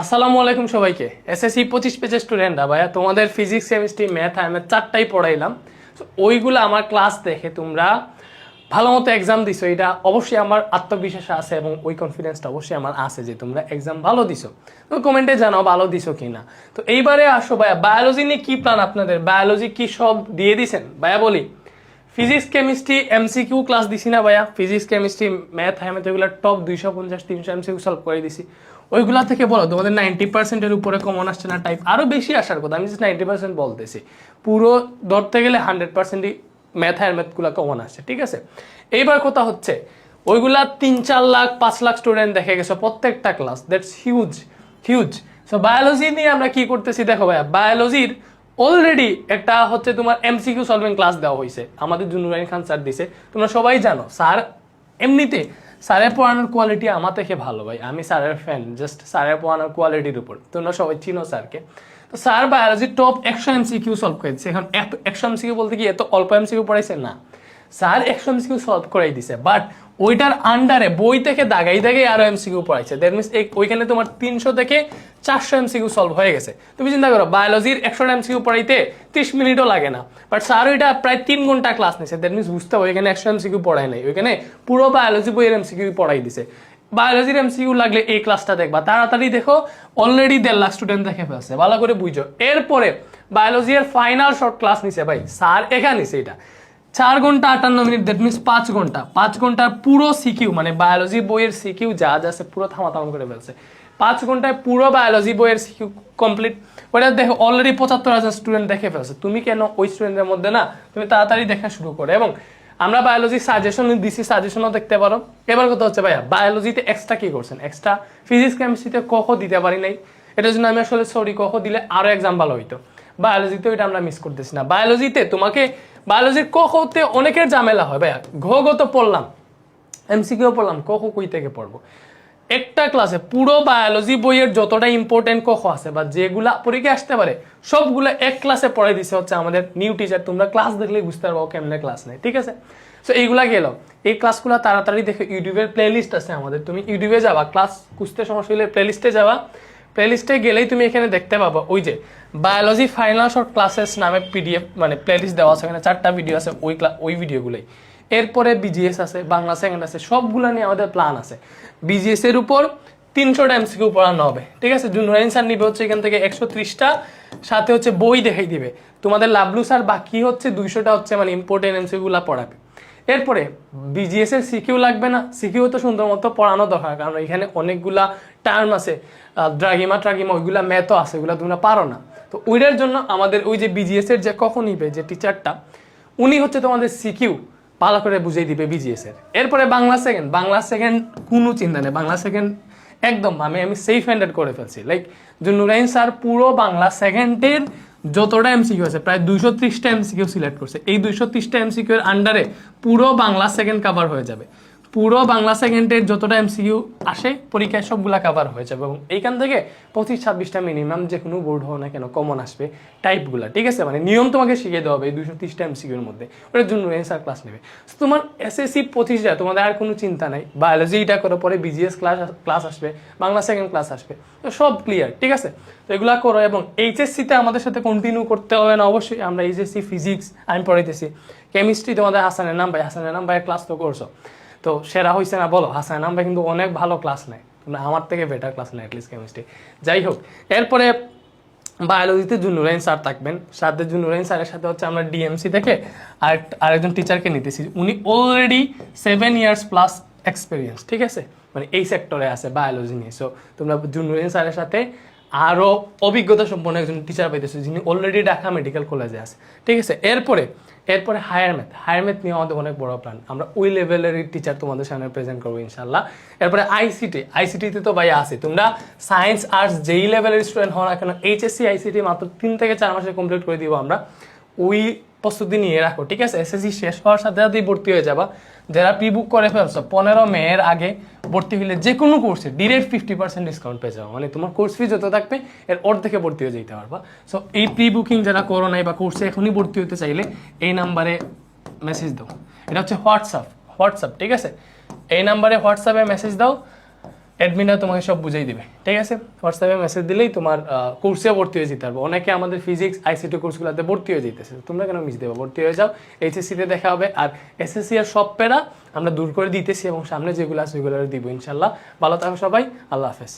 আসসালামু আলাইকুম সবাইকে। এসএসসি পঁচিশ পেজের স্টুডেন্টরা ভাইয়া, তোমাদের ফিজিক্স কেমিস্ট্রি ম্যাথ আমি চারটাই পড়াইলাম। ওইগুলো আমার ক্লাস দেখে তোমরা ভালো মতো এক্সাম দিছো। এটা অবশ্যই আমার আত্মবিশ্বাস আছে এবং ওই কনফিডেন্সটা অবশ্যই আমার আছে যে তোমরা এক্সাম ভালো দিছো। তো কমেন্টে জানাও ভালো দিছো কিনা। তো এইবারে আসো ভাইয়া বায়োলজি নিয়ে কি প্ল্যান আপনাদের? বায়োলজি কি সব দিয়ে দিছেন? ভাইয়া বলি ফিজিক্স কেমিস্ট্রি এমসিকিউ ক্লাস দিছি না ভাইয়া। ফিজিক্স কেমিস্ট্রি ম্যাথ হ্যামেথ এগুলো টপ দুইশো পঞ্চাশ, তিনশো এমসিকিউ সলভ করে দিছি। ওইগুলা থেকে বলো, তোমাদের নাইনটি পার্সেন্টের উপরে কমন আসছে না টাইপ আরও বেশি আসার কথা, আমি জাস্ট নাইনটি পার্সেন্ট বলতেছি। পুরো ধরতে গেলে হান্ড্রেড পার্সেন্টই ম্যাথ আর ম্যাথগুলো কমন আসছে ঠিক আছে? এইবার কথা হচ্ছে, ওইগুলা তিন চার লাখ, পাঁচ লাখ স্টুডেন্ট দেখে গেছে, প্রত্যেকটা class that's huge huge so biology নিয়ে আমরা কি করতেছি, দেখো ভাইয়া বায়োলজির অলরেডি একটা হচ্ছে তোমার এমসিকিউ সলভিং ক্লাস দেওয়া হয়েছে আমাদের জুনুরাইন খান স্যার দিছে। তোমরা সবাই জানো স্যার এমনিতে স্যারের পড়ানোর কোয়ালিটি আমার থেকে ভালো ভাই। আমি স্যারের ফ্যান জাস্ট স্যারের পড়ানোর কোয়ালিটির উপর। তোমরা সবাই চিনো স্যারকে। তো স্যার বায়োলজির টপ একশো এমসিকিউ সলভ করে দিচ্ছে এখন এত, একশো এমসিকিউ বলতে কি এত অল্প এমসিকিউ পড়াইছে? না। স্যার একশো এমসিকিউ সলভ করাই দিছে। বাট ওইটার আন্ডারে বই থেকে দাগাই দাগাই আরও এমসিকিউ পড়াইছে। দ্যাট মিনস ওইখানে তোমার তিনশো থেকে চারশো এমসিকিউ সলভ হয়ে গেছে। তুমি চিন্তা করো বায়োলজির একশো এমসিকিউ পড়াইতে ত্রিশ মিনিটও লাগে না। বাট স্যার ওইটা প্রায় তিন ঘণ্টা ক্লাস নিছে। দ্যাট মিনস বুঝতে হবে, ওইখানে একশো এমসিকিউ পড়াই নাই। ওইখানে পুরো বায়োলজি বইয়ের এমসিকিউ পড়াই দিছে। বায়োলজির এমসিকিউ লাগলে এই ক্লাসটা দেখবা। তাড়াতাড়ি দেখো অলরেডি দেড় লাখ স্টুডেন্ট দেখে ফেলছে। ভালো করে বুঝো। এরপরে বায়োলজির ফাইনাল শর্ট ক্লাস নিছে ভাই। স্যার এখানে নিছে এটা। চার ঘণ্টা আটান্ন মিনিট দ্যাট মিনস পাঁচ ঘণ্টা। পাঁচ ঘণ্টার পুরো সিকিউ মানে বায়োলজি বইয়ের সিকিউ যা যা আছে পুরো থামাথাম করে ফেলছে। পাঁচ ঘন্টায় পুরো বায়োলজি বইয়ের সিকিউ কমপ্লিট ওটা দেখো অলরেডি পঁচাত্তর হাজার স্টুডেন্ট দেখে ফেলছে। তুমি কেন ওই স্টুডেন্টের মধ্যে না? তুমি তাড়াতাড়ি দেখা শুরু করো। এবং আমরা বায়োলজি সাজেশন দিছি সাজেশনও দেখতে পারো। এবার কথা হচ্ছে, ভাইয়া বায়োলজিতে এক্সট্রা কি করছেন? এক্সট্রা ফিজিক্স কেমিস্ট্রিতে কখ দিতে পারি নাই? এটার জন্য আমি আসলে সরি কখ দিলে আরও এক্সাম ভালো হইতো। বায়োলজিতে ওইটা আমরা মিস করতেছি না। বায়োলজিতে তোমাকে বায়োলজির ক হতে অনেকের ঝামেলা হয়, ভাইয়া। ঘ গ তো পড়লাম। এমসিকিউ পড়লাম, ক খ কই থেকে পড়ব? একটা ক্লাসে পুরো বায়োলজি বইয়ের যতটা ইম্পর্টেন্ট কখ আছে বা যেগুলা পরীক্ষা আসতে পারে, সবগুলো এক ক্লাসে পড়াই দিছে হচ্ছে আমাদের নিউ টিচার তোমরা ক্লাস দেখলেই বুঝতে পারব কেমনে ক্লাস নেই ঠিক আছে? সো এইগুলা গেল। এই ক্লাসগুলো তাড়াতাড়ি দেখে ইউটিউবের প্লেলিস্ট আছে আমাদের। তুমি ইউটিউবে যাবা ক্লাস খুঁজতে সমস্যা হলে প্লেলিস্টে যাবা। প্লেলিস্টে গেলেই তুমি এখানে দেখতে পাবো, ওই যে বায়োলজি ফাইনাল শর্ট ক্লাসেস নামে পিডিএফ মানে প্লেলিস্ট দেওয়া আছে এখানে চারটা ভিডিও আছে ওই ওই ভিডিওগুলোই এরপরে বিজিএস আছে, বাংলা সেকেন্ড আছে, সবগুলো নিয়ে আমাদের প্ল্যান আছে। বিজিএস এর উপর তিনশোটা এমসিকিউ পড়ানো হবে, ঠিক আছে? জুনুরাইন স্যার নিবে হচ্ছে এখান থেকে একশো ত্রিশটা, সাথে হচ্ছে বই দেখাই দিবে। তোমাদের লাভলু স্যার বাকি হচ্ছে দুইশোটা হচ্ছে মানে ইম্পর্টেন্ট এমসিকিউগুলো পড়াবে। এরপরে বিজিএস এর সিকিউ লাগবে না। সিকিউ তো সুন্দর মতো পড়ানো দরকার, কারণ এখানে অনেকগুলা টার্ম আছে। ড্রাগিমা ট্রাগিমা ওইগুলা ম্যাথও আছে, ওইগুলা তোমরা পারো না। তো ওইটার জন্য আমাদের ওই যে বিজিএস এর যে কখন নিবে, যে টিচারটা উনি হচ্ছে তোমাদের সিকিউ ভালো করে বুঝিয়ে দিবে বিজিএস এর। এরপরে বাংলা সেকেন্ড বাংলা সেকেন্ড কোনো চিন্তা নেই। বাংলা সেকেন্ড একদম, আমি আমি সেফ হ্যান্ডেড করে ফেলছি। লাইক জুনুরাইন স্যার পুরো বাংলা সেকেন্ডের যতটা এমসিকিউ আছে, প্রায় দুইশো ত্রিশটা এমসিকিউ সিলেক্ট করছে। এই দুইশো ত্রিশটা এমসিকিউ এর আন্ডারে পুরো বাংলা সেকেন্ড কাভার হয়ে যাবে। পুরো বাংলা সেকেন্ডের যতটা এমসিকিউ আসে, পরীক্ষায় সবগুলা কাভার হয়ে যাবে। এবং এইখান থেকে পঁচিশ ছাব্বিশটা মিনিমাম যে কোনো বোর্ড হোক না কেন কমন আসবে টাইপগুলা ঠিক আছে? মানে নিয়ম তোমাকে শিখিয়ে দেওয়া হবে এই দুশো তিরিশটা এমসিকিউর মধ্যে। ওটার জন্য এনসার ক্লাস নেবে। তোমার এসএসসি পঁচিশটা, তোমাদের আর কোনো চিন্তা নাই। বায়োলজি এটা করার পরে বিজিএস ক্লাস ক্লাস আসবে, বাংলা সেকেন্ড ক্লাস আসবে। তো সব ক্লিয়ার ঠিক আছে? তো এগুলা করো এবং এইচএসসিতে আমাদের সাথে কন্টিনিউ করতে হবে না, অবশ্যই। আমরা এইচএসসি ফিজিক্স আমি পড়াইতেছি। কেমিস্ট্রি তোমাদের হাসানের নাম ভাই, হাসানের নাম ভাইয়ের ক্লাস তো করছ। তো সেরা হয়েছে না, বলো, হাসান ভাই কিন্তু অনেক ভালো ক্লাস নেয়। তোমরা আমার থেকে বেটার ক্লাস নেয় অ্যাটলিস্ট কেমিস্ট্রি যাই হোক, এরপরে বায়োলজিতে জুনুরাইন স্যার থাকবেন। সাথে জুনুরাইন স্যারের সাথে হচ্ছে আমরা ডিএমসি থেকে আর আরেকজন টিচারকে নিতেছি। উনি already seven years plus experience ঠিক আছে? মানে এই সেক্টরে আছে বায়োলজি নিয়ে। সো তোমরা জুনুরাইন স্যারের সাথে আরও অভিজ্ঞতা সম্পন্ন একজন টিচার পাইতেছে, যিনি অলরেডি ঢাকা মেডিকেল কলেজে আছে। ঠিক আছে? এরপরে এরপরে হায়ার ম্যাথ হায়ার ম্যাথ নিয়ে আমাদের অনেক বড় প্ল্যান আমরা ওই লেভেলের টিচার তোমাদের সামনে প্রেজেন্ট করব ইনশাল্লাহ এরপরে আইসিটি আইসিটিতে তো ভাই আছে। তোমরা সায়েন্স আর্টস যেই লেভেলের স্টুডেন্ট হও না কেন এইচএসসি আইসিটি মাত্র তিন থেকে চার মাসে কমপ্লিট করে দিব আমরা। ওই প্রস্তুতি নিয়ে রাখো, ঠিক আছে? এসএসসি শেষ হওয়ার সাথে সাথেই ভর্তি হয়ে যাবা। যারা প্রি বুক করে ফেলছো, পনেরো মেয়ের আগে ভর্তি হলে যে কোনো কোর্সে ডিরেক্ট ফিফটি পার্সেন্ট ডিসকাউন্ট পেয়ে যাব। মানে তোমার কোর্স ফি যত থাকবে, এর অর্ধেকে ভর্তি হয়ে যেতে পারবা। সো এই প্রি বুকিং যারা করো নাই বা কোর্সে এখনই ভর্তি হতে চাইলে, এই নাম্বারে মেসেজ দাও। এটা হচ্ছে হোয়াটসঅ্যাপ হোয়াটসঅ্যাপ ঠিক আছে? এই নাম্বারে হোয়াটসঅ্যাপে মেসেজ দাও। অ্যাডমিনরা তোমাকে সব বুঝাই দেবে। ঠিক আছে? হোয়াটসঅ্যাপে মেসেজ দিলেই তোমার কোর্সে ভর্তি হয়ে যেতে পারব। অনেকে আমাদের ফিজিক্স আইসিটি কোর্সগুলোতে ভর্তি হয়ে যেতেছে তোমরা কেন মিস দেবো? ভর্তি হয়ে যাও এইচএসসিতে দেখা হবে। আর এসএসসি এর সব প্যারা আমরা দূর করে দিতেছি এবং সামনে যেগুলো আছে সেগুলো দিব, ইনশাল্লাহ। ভালো থাকো সবাই, আল্লাহ হাফেজ।